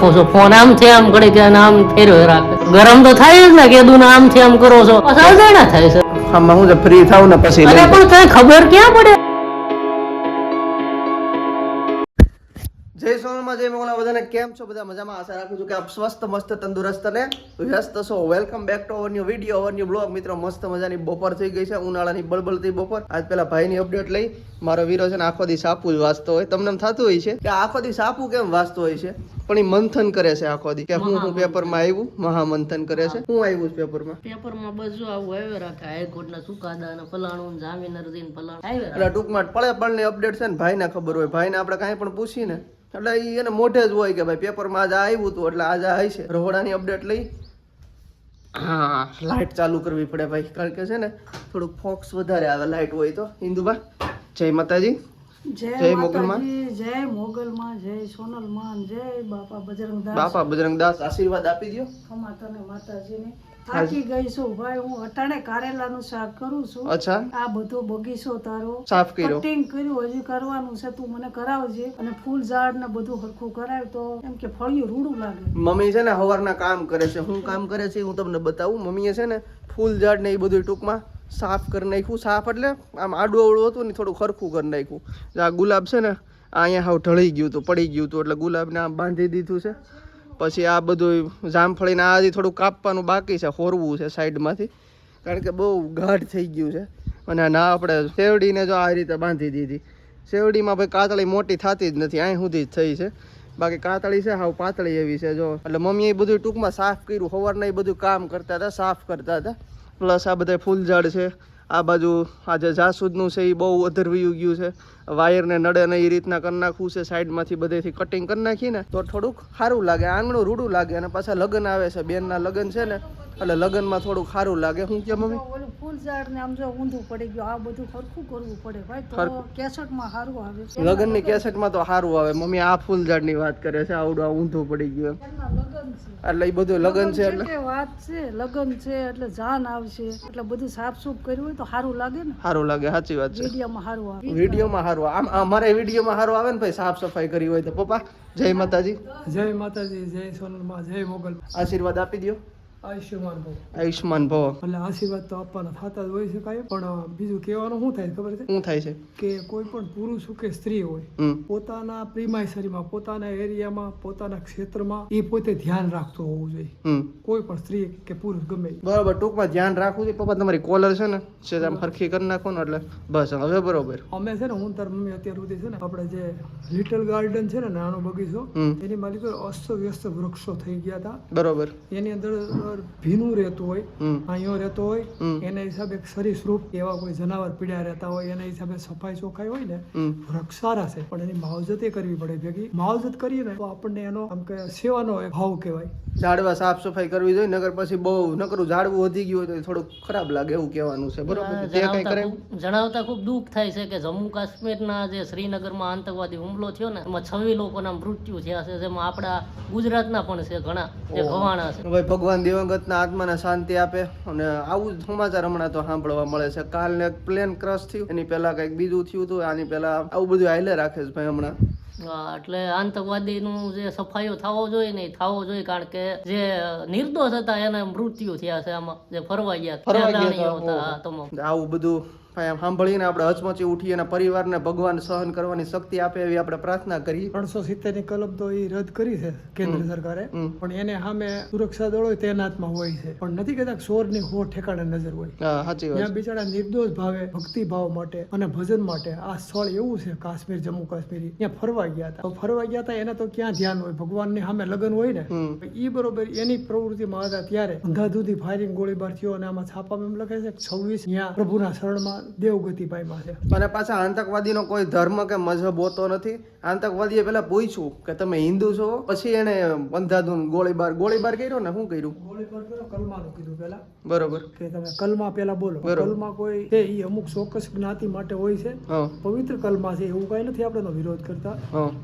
રાખો છો? ફોન આમ છે આમ કરે કે આમ ફેરવે રાખે. ગરમ તો થાય જ ને કેદું ને આમ છે આમ કરો છો. પછી ના થાય છે. આમાં હું ફ્રી થાઉં ને પછી અરે પણ કઈ ખબર ક્યાં પડે? જય સોનલમાં જય મોગલા બધાને કેમ છો? બધા મજામાં? આશા રાખું છું કે આપ સ્વસ્થ મસ્ત તંદુરસ્ત અને વ્યસ્ત છો. Welcome back to our new video our new blog મિત્રો મસ્ત મજાની બપોર થઈ ગઈ છે. ઉનાળાની બળબળતી બપોર. આજ પેલા ભાઈની અપડેટ લઈ. મારો વીરો છે ને આખો દી સાપુ જ વાંચતો હોય. તમને એમ થતું હોય છે કે આખો દી સાપુ કેમ વાંચતો હોય છે? પણ એ મંથન કરે છે આખો દી. કે હું હું પેપરમાં આવ્યું મહામંથન કરે છે. હું આવ્યું છે પેપરમાં? પેપરમાં બધું આવું આવ્યો રાખે હાઈકોર્ટના ચુકાદા ને ફલાણું જામીન અરજી ને ફલાણું. એટલે ટૂંકમાં પડે પળની અપડેટ છે ને ભાઈને ખબર હોય. ભાઈને આપણે કાંઈ પણ પૂછી ને એટલે એને મોઢે જ હોય કે ભાઈ પેપરમાં આજે આવ્યું હતું એટલે આજે આવી છે. રહોડાની અપડેટ લઈ. હા. લાઇટ ચાલુ કરવી પડે ભાઈ કારણ કે છે ને થોડુંક ફોક્સ વધારે આવે લાઇટ હોય તો. હિન્દુબા જય માતાજી. જય જય મોગલમાં. જય મોગલમાં જય સોનલમાં જય બાપા બજરંગદાસ. બાપા બજરંગદાસ આશીર્વાદ આપી દો ખમા તને માતાજીને. થાકી ગઈ છું. ભાઈ હું અટાણે કારેલાનું શાક કરું છું. અચ્છા. આ બધો બગીચો તારો. સાફ કર્યો. કટિંગ કર્યું હજી કરવાનું છે. તું મને કરાવજે. અને ફૂલ ઝાડ ને બધું હરખું કરાવ તો એમ કે ફળિયું રૂડું લાગે. મમ્મી છે ને સવારના કામ કરે છે. હું કામ કરે છે હું તમને બતાવું. મમ્મીએ છે ને ફૂલ ઝાડ ને એ બધું ટૂંકમાં સાફ કરી નાખ્યું. સાફ એટલે આમ આડું અવળું હતું ને થોડું ખરખું કરી નાખ્યું. આ ગુલાબ છે ને અહીંયા હાવ ઢળી ગયું હતું પડી ગયું હતું. એટલે ગુલાબને આમ બાંધી દીધું છે. પછી આ બધું જામફળીને આ હજી થોડું કાપવાનું બાકી છે, હોરવું છે સાઈડમાંથી. કારણ કે બહુ ગાઢ થઈ ગયું છે. અને ના આપણે શેવડીને જો આ રીતે બાંધી દીધી. શેવડીમાં ભાઈ કાતળી મોટી થતી જ નથી અહીં સુધી જ થઈ છે. બાકી કાતળી છે, હાવ પાતળી એવી છે, જો. એટલે મમ્મીએ બધું ટૂંકમાં સાફ કર્યું સવારના એ બધું કામ કરતા હતા, સાફ કરતા હતા. પ્લસ આ બધા ફૂલઝાડ છે. આ બાજુ આ જે જાસૂદનું છે એ બહુ અધરવયું ગયું છે. વાયરને નડે ને એ રીતના કરી નાખવું છે, સાઈડમાંથી બધેથી કટિંગ કરી નાખીને. તો થોડુંક સારું લાગે આંગણું રૂડું લાગે અને પાછા લગ્ન આવે છે, બેનના લગ્ન છે ને, એટલે લગ્નમાં થોડુંક સારું લાગે. શું કે મમ્મી? ફૂલ ઝાડ ને આમ જો ઊંધું પડી ગયું આ બધું હરખું કરવું પડે ભાઈ તો કેસટમાં સારું આવે છે. કેસેટમાં તો સારું આવે. મમ્મી આ ફૂલઝાડની વાત કરે છે આવડું આ ઊંધું પડી ગયું લગ્ન એટલે એ બધું લગ્ન છે એટલે. વાત છે? લગ્ન છે એટલે જાન આવશે. એટલે બધું સાફ સૂફ કર્યું હોય તો સારું લાગે ને. સારું લાગે સાચી વાત છે. વિડીયોમાં સારું આવે. વિડીયોમાં સારું આમ અમારે વિડીયોમાં સારું આવે ને ભાઈ સાફ સફાઈ કરી હોય તો. પપ્પા જય માતાજી. જય માતાજી જય સોનલમાં જય મોગલ આશીર્વાદ આપી દો આયુષ્યમાન ભવ. આયુષ્માન ભવ. એટલે આશીર્વાદ તો આપવાના થતા જ હોય છે કાંઈ પણ બીજું કહેવાનું શું થાય ખબર છે? શું થાય છે? કે કોઈ પણ પુરુષ કે સ્ત્રી હોય પોતાના પ્રિમાઇસરીમાં પોતાના એરિયામાં પોતાના ક્ષેત્રમાં એ પોતે ધ્યાન રાખતો હોવું જોઈએ. કોઈ પણ સ્ત્રી કે પુરુષ ગમે. બરાબર ટૂંકમાં ધ્યાન રાખવું જોઈએ. પપ્પા તમારી કોલર છે ને છે આમ ફરખી કરી નાખો ને એટલે બસ હવે બરોબર. અમે છે ને હું તાર મમ્મી અત્યાર સુધી છે ને આપણે જે લિટલ ગાર્ડન છે ને નાનો બગીચો એની માલિકો અસ્ત વ્યસ્ત વૃક્ષો થઈ ગયા હતા. બરોબર. એની અંદર ભીનું રહેતું હોય હમ. રહેતો હોય એના હિસાબે સરીસૃપ એવા કોઈ જનાવર પીડ્યા રહેતા હોય એના હિસાબે સફાઈ ચોખાઈ હોય ને વૃક્ષ છે પણ એની માવજત એ કરવી પડે ભેગી. માવજત કરીએ ને તો આપણને એનો આમ કે સેવાનો એક ભાવ કહેવાય. ઝાડવા સાફ સફાઈ કરવી જોઈએ નગર પછી બહુ નકરું ઝાડવું વધી ગયું હોય તો થોડુંક ખરાબ લાગે એવું કહેવાનું છે. બરોબર? જે કઈ જણાવતા કરે ખૂબ- જણાવતા ખૂબ દુઃખ થાય છે કે જમ્મુ કાશ્મીરના જે શ્રીનગરમાં આતંકવાદી હુમલો થયો ને એમાં છવ્વી લોકોના મૃત્યુ થયા છે જેમાં આપણા ગુજરાતના પણ છે ઘણા જે ભવાણા છે. ભાઈ ભગવાન દિવંગતના આત્માને શાંતિ આપે અને આવું જ સમાચાર હમણાં તો સાંભળવા મળે છે. કાલને એક પ્લેન ક્રશ થયું. એની પહેલા કંઈક બીજું થયું હતું. આની પહેલા આવું બધું હાઈલે રાખે છે ભાઈ હમણાં. એટલે આતંકવાદીનું જે સફાઈઓ થવો જોઈએ ને થવો જોઈએ કારણ કે જે નિર્દોષ હતા એના મૃત્યુ થયા છે આમાં. જે ફરવા ગયા ફરવા ગયા હતા, આવું બધું ભાઈ આમ સાંભળીને આપણે હચમચી ઉઠીએ અને પરિવારને ભગવાન સહન કરવાની શક્તિ આપે એવી આપણે પ્રાર્થના કરી. ત્રણસો સિત્તેરની કલમ તો એ રદ કરી છે કેન્દ્ર સરકારે. પણ એને સામે સુરક્ષા દળો તૈનાતમાં હોય છે. પણ નથી કહેતા ચોરની હો ઠેકાણે નજર હોય. ત્યાં બિચારા નિર્દોષ ભાવે ભક્તિ ભાવ માટે અને ભજન માટે આ સ્થળ એવું છે કાશ્મીર જમ્મુ કાશ્મીર ત્યાં ફરવા ગયા હતા. ફરવા ગયા હતા એને તો ક્યાં ધ્યાન હોય? ભગવાનની સામે લગ્ન હોય ને? એ ઈ બરોબર એની પ્રવૃત્તિમાં હતા ત્યારે અંધાધુધી ફાયરિંગ ગોળીબાર થયો અને આમાં છાપામાં એમ લખે છે છવ્વીસ ત્યાં પ્રભુના શરણમાં દેવગતિ પામ્યા છે. અને પાછા આતંકવાદીનો કોઈ ધર્મ કે મજહબ હોતો નથી. આતંકવાદીએ પેલા પૂછ્યું કે તમે હિન્દુ છો? પછી એને અંધાધૂન ગોળીબાર ગોળીબાર કર્યો ને શું કર્યું? ગોળીબાર કર્યો કલમાનું કીધું પેલા બરોબર. કે તમે કલમા પેલા બોલો. કલમા કોઈ છે ઈ અમુક ચોક્કસ જ્ઞાતિ માટે હોય છે. પવિત્ર કલમા છે એવું કઈ નથી આપણે વિરોધ કરતા.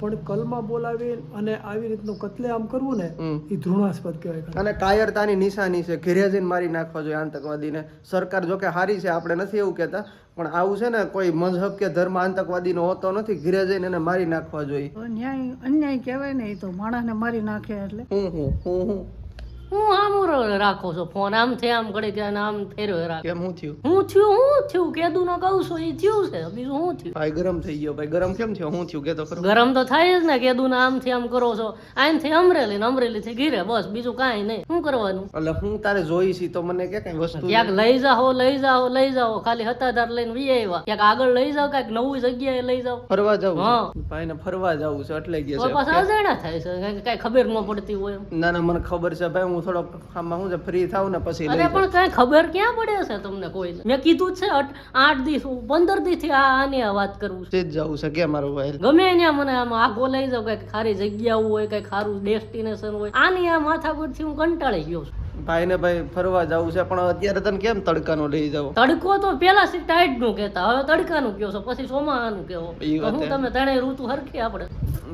પણ કલમા બોલાવી અને આવી રીતનું કતલેઆમ કરવું ને એ ધૃણાસ્પદ કહેવાય અને કાયરતાની નિશાની છે ઘેરે જઈને મારી નાખવા જોઈએ આતંકવાદીને. સરકાર જો કે હારી છે આપણે નથી એવું કહેતા. હતા. પણ આવું છે ને કોઈ મજહબ કે ધર્મ આતંકવાદીનો હોતો નથી ઘરે જઈને એને મારી નાખવા જોઈએ. અન્યાય ન્યાય અન્યાય કહેવાય ને એ તો માણસને મારી નાખે એટલે. હું હું હું હું. હું આમ રાખો છો? ફોન આમથી આમ કરે કે આમ ફેરવે રાખ. કેમ હું થયું? હું થયું હું થયું? કેદું નો કહું છું એ થયું છે. બીજું હું થયું? ભાઈ ગરમ થઈ ગયો. ભાઈ ગરમ કેમ થયો? હું થયું? કે તો ગરમ તો થાય જ ને કેદું ને આમથી આમ કરો છો. આમથી અમરેલી ને અમરેલી થી ઘીરે બસ. બીજું કાંઈ નહીં. શું કરવાનું? એટલે હું તારે જોઈ છી તો મને કે કઈ વસ્તુ ક્યાંક લઈ જાઓ લઈ જાઓ લઈ જાઓ. ખાલી હતાધાર લઈને વી આવ્યા ક્યાંક આગળ લઈ જાઓ ક્યાંક નવી જગ્યાએ લઈ જાઓ. ફરવા જાવ હા. ભાઈ ને ફરવા જવું છે એટલે ગયા છે. પાછા છે અજાણ્યા થાય છે. કાંઈ ખબર ન પડતી હોય. ના ના મને ખબર છે. ભાઈ હું થોડોક આમાં છે ફ્રી થાઉં ને પછી અરે પણ કાંઈ ખબર ક્યાં પડે છે તમને કોઈ? મેં કીધું જ છે આઠ દી પંદર દી થી આ આની આ વાત કરું છું. જ જવું છે કે મારું ભાઈ? ગમે ત્યાં મને આમ આગો લઈ જાવ કઈ ખારી જગ્યાઓ હોય કઈ ખારું ડેસ્ટિનેશન હોય. આની આ માથાકૂટથી હું કંટાળી ગયો છું. ભાઈ ને ભાઈ ફરવા જવું છે પણ અત્યારે તને કેમ તડકાનો લઈ જાવ તડકો તો પેલા ટાઈટનું કેતા હવે તડકાનું કયો છો પછી સોમાનું કેવો હું તમે ત્રણેય ઋતુ હરખી આપણે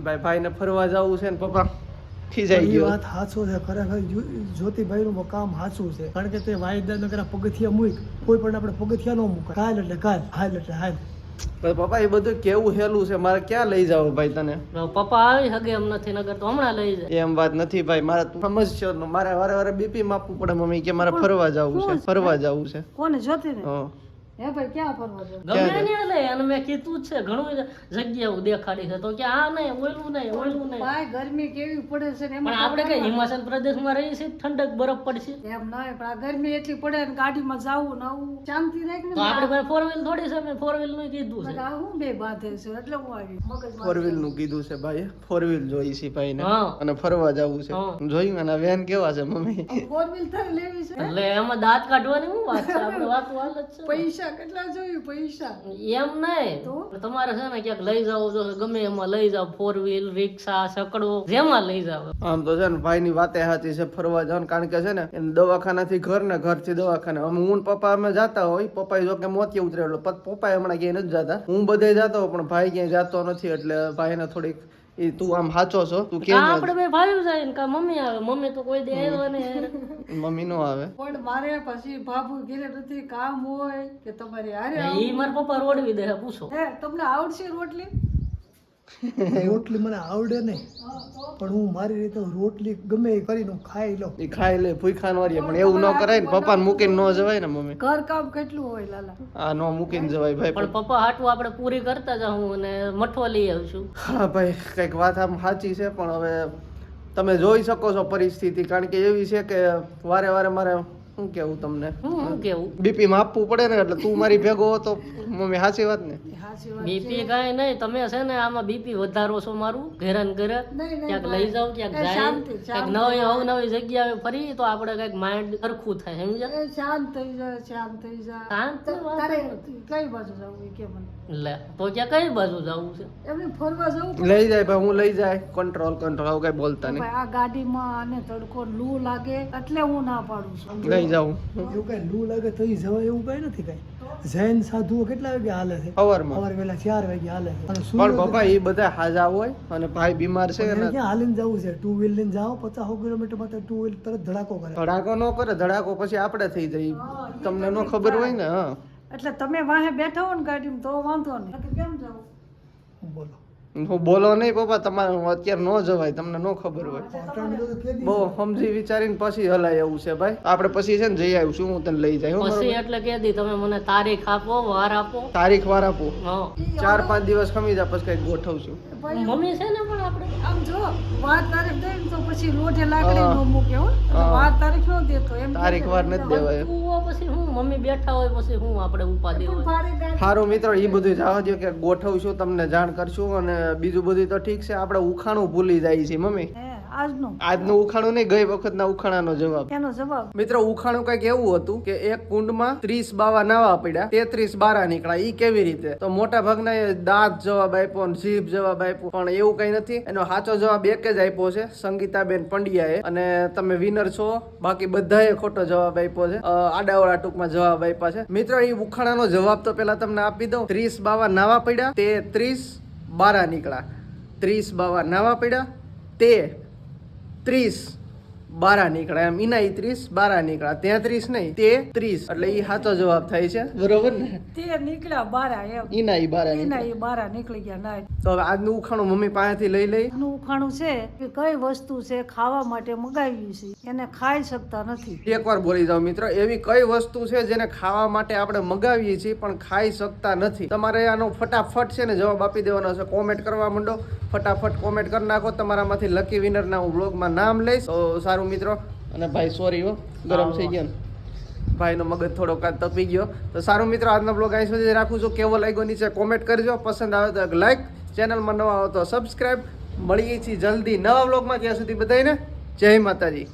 ભાઈ ભાઈ ને ફરવા જવું છે ને પપ્પા? ખીજાઈ એ ગયો. વાત સાચું છે ખરેખર જ્યો- જ્યોતિભાઈનું કામ સાચું છે. કારણ કે તે વાયદા નગર પગથિયા મૂક કોઈ પણ આપણે પગથિયા ન મૂકાય. કાલ એટલે કાલ હાલ એટલે હાલ. પપ્પા એ બધું કેવું હેલું છે? મારે ક્યાં લઈ જાવ ભાઈ તને? પપ્પા આવી શકે એમ નથી નગર તો હમણાં લઈ જાય. એમ વાત નથી ભાઈ મારે તું સમજશો. મારે વારે વારે બીપી માપવું પડે મમ્મી કે મારે ફરવા જવું છે ફરવા જવું છે. કોને જોતી ને હા. ભાઈ ક્યાં ફરવા જવું? ગમે ત્યાં લઈ અને મેં કીધું જ છે ઘણું જગ્યાઓ દેખાડી છે. તો કે આ નહીં ઓયલું નહીં ઓયલું નહીં. ભાઈ ગરમી કેવી પડે છે ને પણ આપણે કઈ હિમાચલ પ્રદેશમાં રહીએ છીએ ઠંડક બરફ પડશે? એમ ના પણ આ ગરમી એટલી પડે ને ગાડીમાં જાવું ને આવું. શાંતિ રાખ ને આપણે ભાઈ. ફોર વ્હીલ થોડી છે મેં ફોર વ્હીલનું કીધું છે. આ હું બે બાંધે છે એટલે હું આવી મગજ ફોર વ્હીલનું કીધું છે ભાઈ ફોર વ્હીલ જોઈ છે ભાઈ ને હા. અને ફરવા જવું છે. જોયું અને વેન કેવા છે મમ્મી? ફોર વ્હીલ થઈ લેવી છે? એટલે એમાં દાંત કાઢવાની હું વાત છે? આપણે વાત હાલ જ છે. પૈસા કેટલા જોયું પૈસા? એમ નહીં તમારે છે ને ક્યાંક લઈ જાવ જો ગમે એમાં લઈ જાવ ફોર વ્હીલ રિક્ષા સકડો જેમાં લઈ જાવ આમ તો છે ને ભાઈ ની વાતે સાચી છે ફરવા જવાનું. કારણ કે છે ને એને દવાખાનાથી ઘર ને ઘરથી દવાખાના. અમે હું પપ્પા અમે જતા હોય પપ્પા જો કે મોતી ઉતરેલો. પપ્પા હમણાં ક્યાંય નથી જતા. હું બધે જતો પણ ભાઈ ક્યાંય જતો નથી. એટલે ભાઈને થોડીક એ તું આમ સાચો છો? તું કે આપણે બે ભાઈઓ જાય ને કા મમ્મી આવે? મમ્મી તો કોઈ દે આવ્યો ને મમ્મી નો આવે. પણ મારે પછી બાપુ ઘરે નથી કામ હોય કે તમારે હારે ઈ મારા પપ્પા રોડવી દે પૂછો. હે તમને આવડશે રોટલી? રોટલી મને આવડે નહીં. પણ હું મારી રીતે રોટલી ગમે એ કરીને હું ખાઈ લઉં. એ ખાઈ લે ભૂખા ખાન રહીએ પણ એવું ન કરાય ને પપ્પા મૂકીને ન જવાય ને મમ્મી. ઘર કામ કેટલું હોય લાલા? આ નો મૂકીને જવાય ભાઈ પણ પપ્પા હાટું આપણે પૂરી કરતા જાઉં અને મઠો લઈ આવશું. હા ભાઈ કંઈક વાત આમ સાચી છે પણ હવે તમે જોઈ શકો છો પરિસ્થિતિ. કારણ કે એવી છે કે વારે વારે મારે શું કેવું તમને? શું કેવું? બીપી માપવું આપવું પડે ને એટલે તું મારી ભેગો હો તો મમ્મી સાચી વાત ને? બીપી કાંઈ નહીં તમે છે ને આમાં બીપી વધારો છો મારું ઘેરા. ઘરે ક્યાંક લઈ જાવ ક્યાંક જાય. ક્યાંક નવી અવનવી જગ્યાએ ફરી તો આપણે કંઈક માઇન્ડ સરખું થાય સમજ્યા? શાંત થઈ જાય શાંત થઈ જાય શાંત તારે કઈ બાજુ જવું કે મને? લે તો ક્યાં કઈ બાજુ જવું છે? એમને ફરવા જવું લઈ જાય ભાઈ હું લઈ જાય. કંટ્રોલ કંટ્રોલ કઈ બોલતા નહીં. આ ગાડીમાં આને તડકો લૂ લાગે એટલે હું ના પાડું છું. લઈ જવું એવું કઈ લૂ લાગે તો જવાય એવું કઈ નથી કઈ. જૈન સાધુઓ કેટલા વાગે હાલે છે? સવારમાં અવાર વેલા ચાર વાગે હાલે છે. પણ પપ્પા એ બધા હાજા હોય અને ભાઈ બીમાર છે અને ક્યાં હાલીને જવું છે. ટુ વ્હીલ લઈને જાઓ પચાસ કિલોમીટરમાં ટુ વ્હીલ તરત ધડાકો કરે. ધડાકો ન કરે ધડાકો પછી આપણે થઈ જાય. તમને ન ખબર હોય ને હા. એટલે તમે વાહે બેઠા હો ને ગાડીમાં તો વાંધો નહીં. કેમ જાવ હું બોલો નહીં પપ્પા તમારે અત્યારે ન જવાય તમને ન ખબર હોય. બહુ સમજી વિચારીને પછી હલાય એવું છે ભાઈ. આપણે પછી છે ને જઈ આવ્યું છું હું તને લઈ જાય પછી એટલે કે દી તમે મને તારીખ આપો વાર આપો. તારીખ વાર આપો. ચાર પાંચ દિવસ ખમી જાય પછી કંઈક ગોઠવશું. છું મમ્મી છે ને પણ આપણે. આમ જો વાત તારીખ દઈ તો પછી લોઢે લાકડી નો મૂકે હો. વાર તારીખ એમ તારીખ વાર નથી દેવાય. તું પછી હું મમ્મી બેઠા હોય પછી હું આપણે ઉપા ગાડી સારું મિત્રો એ બધું જાવ દો કે ગોઠવશું તમને જાણ કરશું અને બીજું બધું તો ઠીક છે આપણે ઉખાણું ભૂલી જાય છે મમ્મી. હે આજનો. આજનું ઉખાણું નહીં ગઈ વખતના ઉખાણાનો જવાબ. એનો જવાબ. મિત્રો ઉખાણું કંઈક એવું હતું કે એક કુંડમાં ત્રીસ બાવા નાવા પડ્યા તેત્રીસ બારા નીકળ્યા. ઈ કેવી રીતે? તો મોટા ભાગના દાંત જવાબ આપ્યો ને જીભ જવાબ આપ્યો. પણ એવું કઈ નથી. એનો સાચો જવાબ એક જ આપ્યો છે સંગીતાબેન પંડ્યાએ. અને તમે વિનર છો. બાકી બધાએ ખોટો જવાબ આપ્યો છે. આડાવાળા ટૂંકમાં જવાબ આપ્યા છે. મિત્રો એ ઉખાણાનો જવાબ તો પેલા તમને આપી દઉં. ત્રીસ બાવા નાવા પડ્યા તે ત્રીસ બારા નીકળ્યા. ત્રીસ બાવા નાવા પડ્યા તે ત્રીસ બારા નીકળ્યા એમ. ઇના ત્રીસ બારા નીકળ્યા. તેત્રીસ નહીં તે ત્રીસ. એટલે એ સાચો જવાબ થાય છે. બરોબર ને? તે નીકળ્યા બારા એમ. ઇના ઈ બારા નીકળ્યા. બારા નીકળી ગયા ના. તો હવે આજનું ઉખાણું મમ્મી પાસેથી લઈ લઈ. ઉખાણું છે કે કઈ વસ્તુ છે ખાવા માટે મગાવ્યું છે એને ખાઈ શકતા નથી. એકવાર બોલી જાઓ મિત્રો એવી કઈ વસ્તુ છે જેને ખાવા માટે આપણે મગાવીએ છીએ પણ ખાઈ શકતા નથી? તમારે આનો ફટાફટ છે ને જવાબ આપી દેવાનો છે. કોમેન્ટ કરવા માંડો. ફટાફટ કોમેન્ટ કરી નાખો. તમારામાંથી લકી વિનરના હું બ્લોગમાં નામ લઈશ. તો સારું મિત્રો. અને ભાઈ સોરી હો ગરમ થઈ ગયો ભાઈનો મગજ થોડો કાંઈ તપી ગયો. તો સારું મિત્રો આજનો બ્લોગ અહીં સુધી રાખું છું. કેવો લાગ્યો નીચે કોમેન્ટ કરજો. પસંદ આવે તો લાઈક ચેનલમાં નવા આવો તો સબસ્ક્રાઈબ મળીએ છીએ જલ્દી નવા બ્લોગમાં ત્યાં સુધી બધાને જય માતાજી.